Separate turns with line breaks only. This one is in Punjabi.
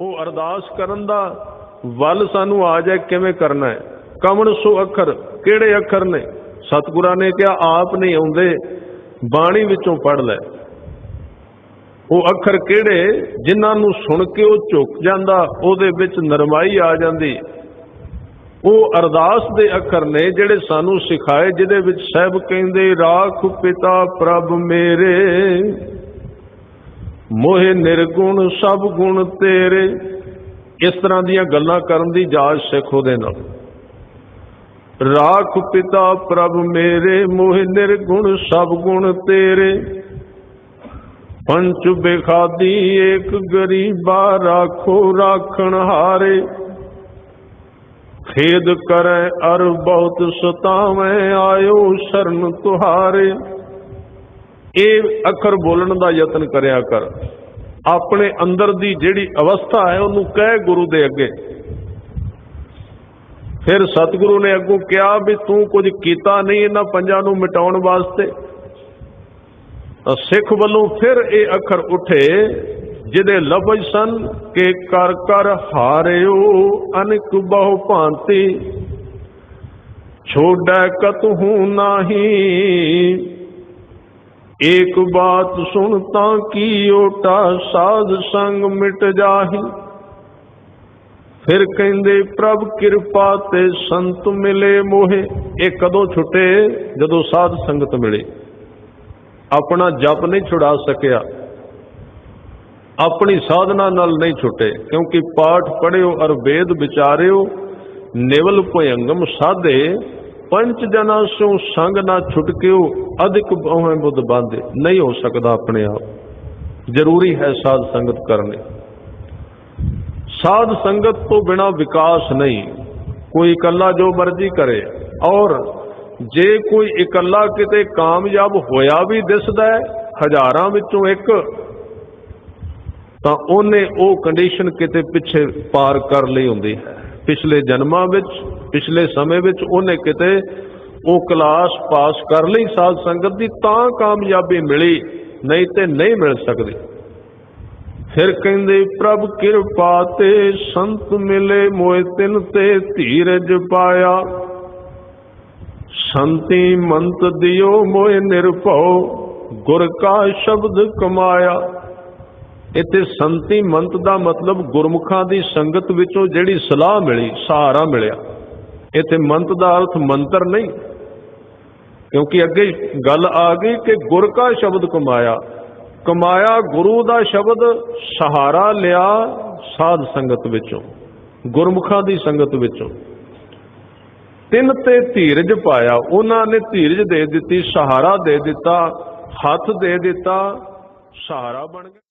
ਉਹ ਅਰਦਾਸ ਕਰਨ ਦਾ ਵੱਲ ਸਾਨੂੰ ਆ ਜਾਏ, ਕਿਵੇਂ ਕਰਨਾ ਹੈ? ਕਮਣ ਸੋ ਅੱਖਰ, ਕਿਹੜੇ ਅੱਖਰ ਨੇ? ਸਤਿਗੁਰਾਂ ਨੇ ਕਿਹਾ, ਆਪ ਨਹੀਂ ਆਉਂਦੇ, ਬਾਣੀ ਵਿੱਚੋਂ ਪੜ ਲੈ। ਉਹ ਅੱਖਰ ਕਿਹੜੇ? ਜਿਨ੍ਹਾਂ ਨੂੰ ਸੁਣ ਕੇ ਉਹ ਝੁਕ ਜਾਂਦਾ, ਉਹਦੇ ਵਿੱਚ ਨਰਮਾਈ ਆ ਜਾਂਦੀ। ਉਹ ਅਰਦਾਸ ਦੇ ਅੱਖਰ ਨੇ ਜਿਹੜੇ ਸਾਨੂੰ ਸਿਖਾਏ, ਜਿਹਦੇ ਵਿੱਚ ਸਹਿਬ ਕਹਿੰਦੇ, ਰਾਖ ਪਿਤਾ ਪ੍ਰਭ ਮੇਰੇ। ਮੋਹਿ ਨਿਰਗੁਣ ਸਭ ਗੁਣ ਤੇਰੇ। ਇਸ ਤਰ੍ਹਾਂ ਦੀਆਂ ਗੱਲਾਂ ਕਰਨ ਦੀ ਜਾਚ ਸਿੱਖੋ ਦੇ ਨਾਲ। ਰਾਖ ਪਿਤਾ ਪ੍ਰਭ ਮੇਰੇ, ਮੋਹਿ ਨਿਰਗੁਣ ਸਭ ਗੁਣ ਤੇਰੇ। ਪੰਚ ਬੇਖਾਦੀ ਏਕ ਗਰੀਬਾ ਰਾਖੋ ਰਾਖਣ ਹਾਰੇ। ਖੇਦ ਕਰੈ ਅਰ ਬਹੁਤ ਸਤਾਵੇਂ, ਆਇਓ ਸ਼ਰਨ ਤੁਹਾਰੇ। ਇਹ ਅੱਖਰ ਬੋਲਣ ਦਾ ਯਤਨ ਕਰਿਆ ਕਰ। ਆਪਣੇ ਅੰਦਰ ਦੀ ਜਿਹੜੀ ਅਵਸਥਾ ਹੈ, ਉਹਨੂੰ ਕਹਿ ਗੁਰੂ ਦੇ ਅੱਗੇ। ਫਿਰ ਸਤਿਗੁਰੂ ਨੇ ਅੱਗੋਂ ਕਿਹਾ ਵੀ ਤੂੰ ਕੁਝ ਕੀਤਾ ਨਹੀਂ ਇਹਨਾਂ ਪੰਜਾਂ ਨੂੰ ਮਿਟਾਉਣ ਵਾਸਤੇ। ਤਾਂ ਸਿੱਖ ਵੱਲੋਂ ਫਿਰ ਇਹ ਅੱਖਰ ਉੱਠੇ, ਜਿਹਦੇ ਲਫ਼ਜ਼ ਸਨ ਕਿ ਕਰ ਕਰ ਹਾਰਿਓ ਅਨਕ ਬਹੁ ਭਾਂਤੀ। ਛੋੜੈ ਕਤਹੂ ਨਾਹੀ ਏਕ ਬਾਤ ਸੁਣ ਤਾਂ ਕੀ ਓਟਾ ਸਾਧ ਸੰਗ ਮਿਟ ਜਾਹੀ। ਫਿਰ ਕਹਿੰਦੇ, ਪ੍ਰਭ ਕਿਰਪਾ ਤੇ ਸੰਤ ਮਿਲੇ ਮੋਹੇ। ਇਹ ਕਦੋਂ ਛੁੱਟੇ? ਜਦੋਂ ਸਾਧ ਸੰਗਤ ਮਿਲੇ। ਆਪਣਾ ਜਪ ਨਹੀਂ ਛੁਡਾ ਸਕਿਆ। ਆਪਣੀ ਸਾਧਨਾ ਨਾਲ ਨਹੀਂ ਛੁੱਟੇ। ਕਿਉਂਕਿ ਪਾਠ ਪੜਿਓ ਅਰ ਵੇਦ ਵਿਚਾਰਿਓ, ਨਿਵਲ ਭਯੰਗਮ ਸਾਧੇ। ਪੰਜ ਜਨਾਂ ਸੋ ਸੰਗ ਨਾ ਛੁਟਕਿਓ, ਅਧਿਕ ਬਹੁਏ ਬੁੱਧ ਬਾਂਦੇ ਨਹੀਂ ਹੋ ਸਕਦਾ ਆਪਣੇ ਆਪ। ਜ਼ਰੂਰੀ ਹੈ ਸਾਧ ਸੰਗਤ ਕਰਨੀ। ਸਾਧ ਸੰਗਤ ਤੋਂ ਬਿਨਾ ਵਿਕਾਸ ਨਹੀਂ। ਕੋਈ ਇਕੱਲਾ ਜੋ ਮਰਜ਼ੀ ਕਰੇ। ਔਰ ਜੇ ਕੋਈ ਇਕੱਲਾ ਕਿਤੇ ਕਾਮਯਾਬ ਹੋਇਆ ਵੀ ਦਿਸਦਾ ਹੈ, ਹਜ਼ਾਰਾਂ ਵਿੱਚੋਂ ਇੱਕ, ਤਾਂ ਉਹਨੇ ਉਹ ਕੰਡੀਸ਼ਨ ਕਿਤੇ ਪਿੱਛੇ ਪਾਰ ਕਰ ਲਈ ਹੁੰਦੀ ਹੈ। ਪਿਛਲੇ ਜਨਮਾਂ ਵਿੱਚ ਪਿਛਲੇ ਸਮੇਂ ਵਿੱਚ ਉਹਨੇ ਕਿਤੇ ਉਹ ਕਲਾਸ ਪਾਸ ਕਰ ਲਈ ਸਾਧ ਸੰਗਤ ਦੀ, ਤਾਂ ਕਾਮਯਾਬੀ ਮਿਲੀ, ਨਹੀਂ ਤੇ ਨਹੀਂ ਮਿਲ ਸਕਦੀ। ਫਿਰ ਕਹਿੰਦੇ, ਪ੍ਰਭ, ਕਿਰਪਾ ਤੇ ਸੰਤ ਮਿਲੇ, ਮੋਏ ਤਿਨ ਤੇ ਧੀਰਜ ਪਾਇਆ। ਸੰਤੀ ਮੰਤ ਦਿਓ, ਮੋਏ ਨਿਰਭਉ, ਗੁਰ ਕਾ ਸ਼ਬਦ ਕਮਾਇਆ। ਇੱਥੇ ਸੰਤੀ ਮੰਤ ਦਾ ਮਤਲਬ ਗੁਰਮੁਖਾਂ ਦੀ ਸੰਗਤ ਵਿੱਚੋਂ ਜਿਹੜੀ ਸਲਾਹ ਮਿਲੀ, ਸਹਾਰਾ ਮਿਲਿਆ। ਇੱਥੇ ਮੰਤ ਦਾ ਅਰਥ ਮੰਤਰ ਨਹੀਂ। ਕਿਉਂਕਿ ਅੱਗੇ ਗੱਲ ਆ ਗਈ ਕਿ ਗੁਰ ਕਾ ਸ਼ਬਦ ਕਮਾਇਆ। ਕਮਾਇਆ ਗੁਰੂ ਦਾ ਸ਼ਬਦ, ਸਹਾਰਾ ਲਿਆ ਸਾਧ ਸੰਗਤ ਵਿੱਚੋਂ, ਗੁਰਮੁਖਾਂ ਦੀ ਸੰਗਤ ਵਿੱਚੋਂ। ਤਿੰਨ ਤੇ ਧੀਰਜ ਪਾਇਆ, ਉਹਨਾਂ ਨੇ ਧੀਰਜ ਦੇ ਦਿੱਤੀ, ਸਹਾਰਾ ਦੇ ਦਿੱਤਾ, ਹੱਥ ਦੇ ਦਿੱਤਾ, ਸਹਾਰਾ ਬਣ ਗਿਆ।